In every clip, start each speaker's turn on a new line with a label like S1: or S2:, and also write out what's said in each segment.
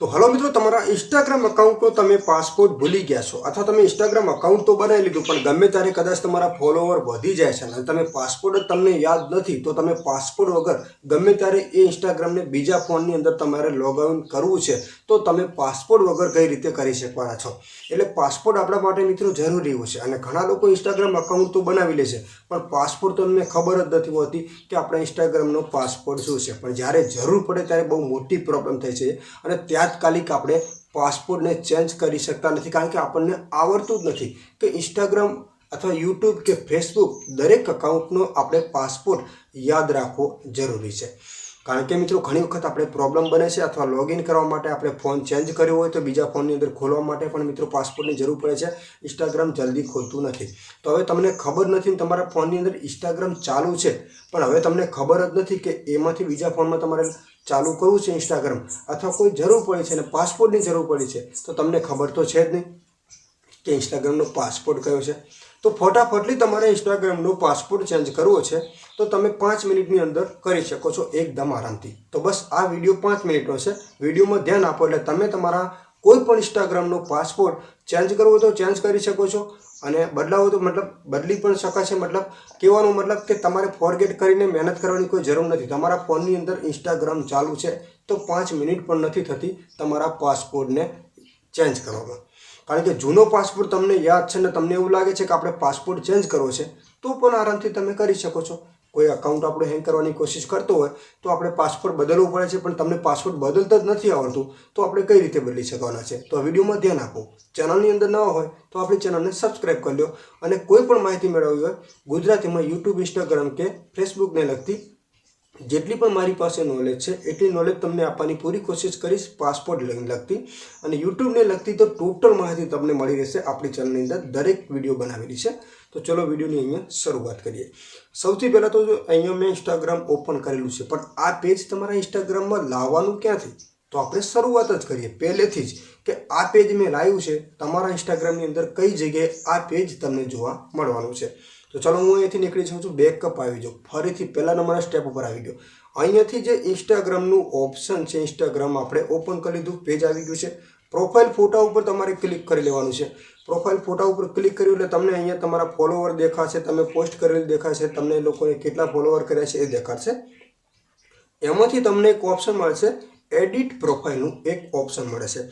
S1: તો હલો મિત્રો, તમારા ઇન્સ્ટાગ્રામ અકાઉન્ટનો તમે પાસપોર્ટ ભૂલી ગયા છો અથવા તમે ઇન્સ્ટાગ્રામ અકાઉન્ટ તો બનાવી લીધું, પણ ગમે ત્યારે કદાચ તમારા ફોલોવર વધી જાય છે અને તમે પાસપોર્ટ તમને યાદ નથી, તો તમે પાસપોર્ટ વગર ગમે ત્યારે એ ઇન્સ્ટાગ્રામને બીજા ફોનની અંદર તમારે લોગઆઉટ કરવું છે, તો તમે પાસપોર્ટ વગર કઈ રીતે કરી શકવાના છો? એટલે પાસપોર્ટ આપણા માટે મિત્રો જરૂરી હોય છે અને ઘણા લોકો ઇન્સ્ટાગ્રામ અકાઉન્ટ તો બનાવી લે છે, પણ પાસપોર્ટ તો એમને ખબર જ નથી હોતી કે આપણા ઇન્સ્ટાગ્રામનો પાસપોર્ટ શું છે. પણ જ્યારે જરૂર પડે ત્યારે બહુ મોટી પ્રોબ્લેમ થાય છે અને તાત્કાલિક આપણે પાસપોર્ટને ચેન્જ કરી શકતા નથી. કારણ કે આપણને આવડતું જ નથી કે ઇન્સ્ટાગ્રામ અથવા યુટ્યુબ કે ફેસબુક દરેક અકાઉન્ટનો આપણે પાસપોર્ટ યાદ રાખવો જરૂરી છે. કારણ કે મિત્રો, ઘણી વખત આપણે પ્રોબ્લેમ બને છે અથવા લોગિન કરવા માટે આપણે ફોન ચેન્જ કર્યો હોય તો બીજા ફોનની અંદર ખોલવા માટે પણ મિત્રો પાસપોર્ટની જરૂર પડે છે. ઇન્સ્ટાગ્રામ જલ્દી ખોલતું નથી. તો હવે તમને ખબર નથી ને તમારા ફોનની અંદર ઇન્સ્ટાગ્રામ ચાલુ છે. પણ હવે તમને ખબર જ નથી કે એમાંથી બીજા ફોનમાં તમારે ચાલુ કરવું છે ઇન્સ્ટાગ્રામ અથવા કોઈ જરૂર પડી છે અને પાસપોર્ટની જરૂર પડી છે? તો તમને ખબર તો છે જ નહીં કે ઇન્સ્ટાગ્રામનો પાસપોર્ટ કયો છે. તો ફટાફટલી તમારે ઇન્સ્ટાગ્રામનો પાસપોર્ટ ચેન્જ કરવો છે, તો તમે પાંચ મિનિટની અંદર કરી શકો છો એકદમ આરામથી. તો બસ આ વીડિયો પાંચ મિનિટનો છે. વિડીયોમાં ધ્યાન આપો એટલે તમે તમારા કોઈ પણ ઇન્સ્ટાગ્રામનો પાસપોર્ટ ચેન્જ કરવો તો ચેન્જ કરી શકો છો. અને બદલાવો તો મતલબ બદલી પણ શકાશે. મતલબ કહેવાનો મતલબ કે તમારે ફોરગેટ કરીને મહેનત કરવાની કોઈ જરૂર નથી. તમારા ફોનની અંદર ઇન્સ્ટાગ્રામ ચાલુ છે તો પાંચ મિનિટ પણ નથી થતી તમારા પાસપોર્ટને ચેન્જ કરવામાં. કારણ કે જૂનો પાસપોર્ટ તમને યાદ છે ને તમને એવું લાગે છે કે આપણે પાસપોર્ટ ચેન્જ કરવો છે, તો પણ આરામથી તમે કરી શકો છો. કોઈ અકાઉન્ટ આપણે હેંગ કરવાની કોશિશ કરતો હોય, તો આપણે પાસપોર્ટ બદલવું પડે છે, પણ તમને પાસપોર્ટ બદલતા જ નથી આવડતું, તો આપણે કઈ રીતે બદલી શકવાના છે? તો આ વિડીયોમાં ધ્યાન આપો. ચેનલની અંદર ન હોય, તો આપણી ચેનલને સબસ્ક્રાઈબ કરી લો અને કોઈ પણ માહિતી મેળવવી હોય, ગુજરાતીમાં યુટ્યુબ ઇન્સ્ટાગ્રામ કે ફેસબુકને લગતી જેટલી પણ મારી પાસે નોલેજ છે, એટલી નોલેજ તમને આપવાની પૂરી કોશિશ કરીશ પાસપોર્ટ લગતી. અને યુટ્યુબને લગતી તો ટોટલ માહિતી તમને મળી રહેશે આપણી ચેનલની અંદર, દરેક વીડિયો બનાવેલી છે. તો ચલો વિડીયોની અહીંયા શરૂઆત કરીએ. સૌથી પહેલાં તો અહીંયા મેં ઇન્સ્ટાગ્રામ ઓપન કરેલું છે, પણ આ પેજ તમારા ઇન્સ્ટાગ્રામમાં લાવવાનું ક્યાંથી? તો આપણે શરૂઆત જ કરીએ. પહેલેથી જ કે આ પેજ મેં લાવ્યું છે, તમારા ઇન્સ્ટાગ્રામની અંદર કઈ જગ્યાએ આ પેજ તમને જોવા મળવાનું છે. તો ચાલો હું અહીંયાથી નીકળી જાઉં છું બેકઅપ આવી જાઉં ફરીથી પહેલા નંબરના સ્ટેપ ઉપર આવી ગયો. અહીંયાથી જે ઇન્સ્ટાગ્રામનું ઓપ્શન છે ઇન્સ્ટાગ્રામ આપણે ઓપન કરી લીધું પેજ આવી ગયું છે. પ્રોફાઇલ ફોટા ઉપર તમારે ક્લિક કરી લેવાનું છે. પ્રોફાઇલ ફોટા ઉપર ક્લિક કર્યું એટલે તમને અહીંયા તમારા ફોલોવર દેખાશે, તમે પોસ્ટ કરેલ દેખાશે, તમને લોકોને કેટલા ફોલોવર કર્યા છે એ દેખાડશે. એમાંથી તમને એક ઓપ્શન મળશે એડિટ પ્રોફાઇલનું એક ઓપ્શન મળે છે.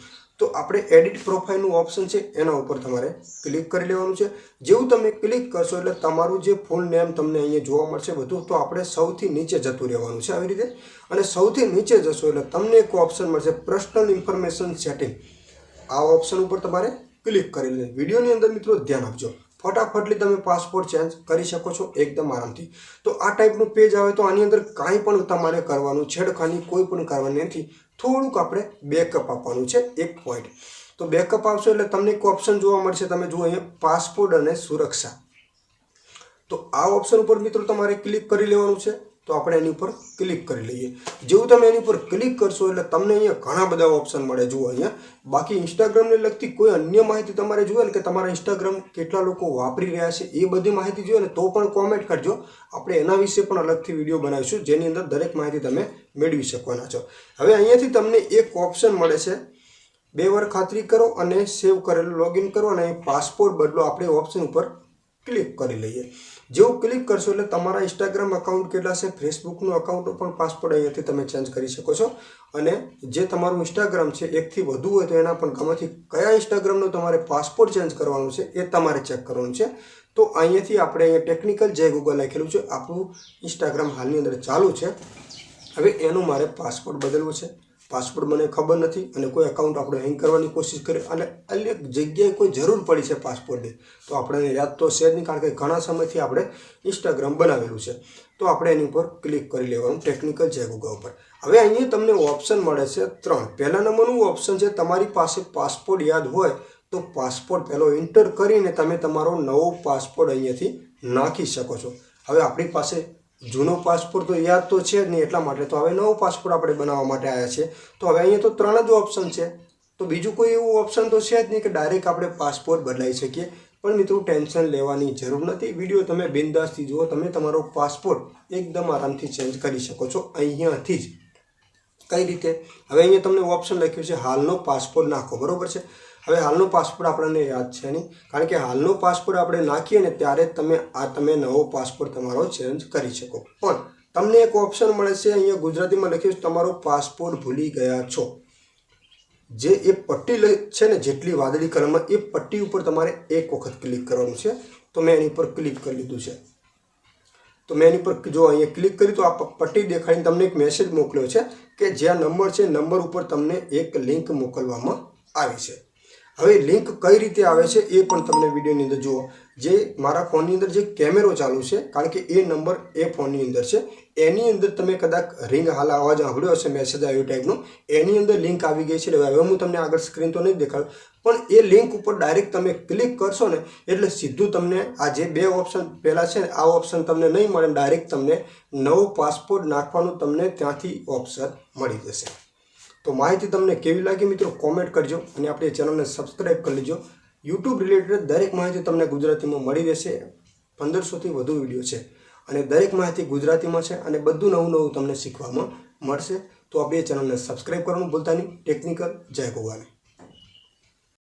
S1: તો આપણે એડિટ પ્રોફાઇલનું ઓપ્શન છે, એના ઉપર તમારે ક્લિક કરી લેવાનું છે. જેવું તમે ક્લિક કરશો એટલે તમારું જે ફૂલ નેમ તમને અહીંયા જોવા મળશે બધું, તો આપણે સૌથી નીચે જતું રહેવાનું છે આવી રીતે. અને સૌથી નીચે જશો એટલે તમને એક ઓપ્શન મળશે પર્સનલ ઇન્ફોર્મેશન સેટિંગ આ ઓપ્શન ઉપર તમારે ક્લિક કરી લે વિડીયોની અંદર મિત્રો ધ્યાન આપજો. ફટાફટલી તમે પાસપોર્ટ ચેન્જ કરી શકો છો એકદમ આરામથી. તો આ ટાઈપનું પેજ આવે તો આની અંદર કાંઈ પણ તમારે કરવાનું, છેડખાની કોઈ પણ કરવાની નથી. થોડુંક આપણે બેકઅપ આપવાનું છે, એક પોઈન્ટ તો બેકઅપ આપશો એટલે તમને એક ઓપ્શન જોવા મળશે, તમે જુઓ અહીંયા પાસપોર્ટ અને સુરક્ષા. તો આ ઓપ્શન ઉપર મિત્રો તમારે ક્લિક કરી લેવાનું છે. તો આપણે એની ઉપર ક્લિક કરી લઈએ. જેવું તમે એની ઉપર ક્લિક કરશો એટલે તમને અહીંયા ઘણા બધા ઓપ્શન મળે. જુઓ અહીંયા. બાકી ઇન્સ્ટાગ્રામને લગતી કોઈ અન્ય માહિતી તમારે જોઈએ ને કે તમારા ઇન્સ્ટાગ્રામ કેટલા લોકો વાપરી રહ્યા છે એ બધી માહિતી જોઈએ ને તો પણ કોમેન્ટ કરજો. આપણે એના વિશે પણ અલગથી વીડિયો બનાવીશું. જેની અંદર દરેક માહિતી તમે મેળવી શકવાના છો. હવે અહીંયાથી તમને એક ઓપ્શન મળે છે. બે વાર ખાતરી કરો અને સેવ કરેલું લોગિન કરો અને પાસપોર્ટ બદલો. આપણે ઓપ્શન ઉપર ક્લિક કરી લઈએ. જેવું ક્લિક કરશો એટલે તમારા ઇન્સ્ટાગ્રામ અકાઉન્ટ કેટલા છે ફેસબુકનું અકાઉન્ટ પણ પાસપોર્ટ અહીંયાથી તમે ચેન્જ કરી શકો છો. અને જે તમારું ઇન્સ્ટાગ્રામ છે, એકથી વધુ હોય તો એના પણ ગમેથી કયા ઇન્સ્ટાગ્રામનો તમારે પાસપોર્ટ ચેન્જ કરવાનું છે, એ તમારે ચેક કરવાનું છે. તો અહીંયાથી આપણે અહીંયા ટેકનિકલ જય ગૂગલ લખેલું છે, આપણું ઇન્સ્ટાગ્રામ હાલની અંદર ચાલુ છે. હવે એનું મારે પાસપોર્ટ બદલવો છે. પાસપોર્ટ મને ખબર નથી અને કોઈ એકાઉન્ટ આપણે હેંગ કરવાની કોશિશ કરી અને અનેક જગ્યાએ કોઈ જરૂર પડી છે પાસપોર્ટની તો આપણે યાદ તો છે જ નહીં કારણ કે ઘણા સમયથી આપણે ઇન્સ્ટાગ્રામ બનાવેલું છે. તો આપણે એની ઉપર ક્લિક કરી લેવાનું ટેકનિકલ છે ગૂગલ ઉપર. હવે અહીંયા તમને ઓપ્શન મળે છે ત્રણ. પહેલા નંબરનું ઓપ્શન છે, તમારી પાસે પાસપોર્ટ યાદ હોય તો પાસપોર્ટ પહેલો એન્ટર કરીને તમે તમારો નવો પાસપોર્ટ અહીંયાથી નાખી શકો છો. હવે આપણી પાસે જૂનો પાસપોર્ટ તો યાદ તો છે જ નહીં એટલા માટે. તો હવે નવો પાસપોર્ટ આપણે બનાવવા માટે આવ્યા છે તો હવે અહીંયા તો ત્રણ જ ઓપ્શન છે. તો બીજું કોઈ એવું ઓપ્શન તો છે જ નહીં કે ડાયરેક્ટ આપણે પાસપોર્ટ બદલાઈ શકીએ. પણ મિત્રો ટેન્શન લેવાની જરૂર નથી. વીડિયો તમે બિંદાસથી જુઓ, તમે તમારો પાસપોર્ટ એકદમ આરામથી ચેન્જ કરી શકો છો અહીંયાથી જ. કઈ રીતે? હવે અહીંયા તમને ઓપ્શન લખ્યું છે, હાલનો પાસપોર્ટ નાખો. બરોબર છે? હવે હાલનો પાસપોર્ટ આપણને યાદ છે નહીં. કારણ કે હાલનો પાસપોર્ટ આપણે નાખીએ ને ત્યારે તમે આ તમે નવો પાસપોર્ટ તમારો ચેન્જ કરી શકો. પણ તમને એક ઓપ્શન મળે છે, અહીંયા ગુજરાતીમાં લખ્યું તમારો પાસપોર્ટ ભૂલી ગયા છો. જે એ પટ્ટી છે ને, જેટલી વાદળી કલરમાં, એ પટ્ટી ઉપર તમારે એક વખત ક્લિક કરવાનું છે. તો મેં એની પર ક્લિક કરી લીધું છે. તો મેં એની પર જો અહીંયા ક્લિક કરી તો આ પટ્ટી દેખાડીને તમને એક મેસેજ મોકલ્યો છે કે જ્યાં નંબર છે, નંબર ઉપર તમને એક લિંક મોકલવામાં આવી છે. હવે લિંક કઈ રીતે આવે છે એ પણ તમને વિડીયોની અંદર જુઓ. જે મારા ફોનની અંદર જે કેમેરો ચાલુ છે, કારણ કે એ નંબર એ ફોનની અંદર છે. એની અંદર તમે કદાચ રિંગ હાલ અવાજ સાંભળ્યો હશે મેસેજ આવ્યો ટાઈપનો એની અંદર લિંક આવી ગઈ છે હવે હું તમને આગળ સ્ક્રીન તો નહીં દેખાડું. પણ એ લિંક ઉપર ડાયરેક્ટ તમે ક્લિક કરશો ને, એટલે સીધું તમને આ જે બે ઓપ્શન પહેલાં છે ને, આ ઓપ્શન તમને નહીં મળે ડાયરેક્ટ તમને નવો પાસપોર્ટ નાખવાનું તમને ત્યાંથી ઓપ્શન મળી જશે. તો માહિતી તમને કેવી લાગી મિત્રો? કોમેન્ટ કરજો અને આપણી ચેનલને સબસ્ક્રાઈબ કરી લેજો. યુટ્યુબ રિલેટેડ દરેક માહિતી તમને ગુજરાતીમાં મળી રહેશે. પંદરસોથી વધુ વીડિયો છે. અને દરેક માહિતી ગુજરાતીમાં છે અને બધું નવું નવું તમને શીખવામાં મળશે. તો આપણી ચેનલને સબસ્ક્રાઈબ કરવાનું ભૂલતા નહીં. ટેકનિકલ જય ગોવાને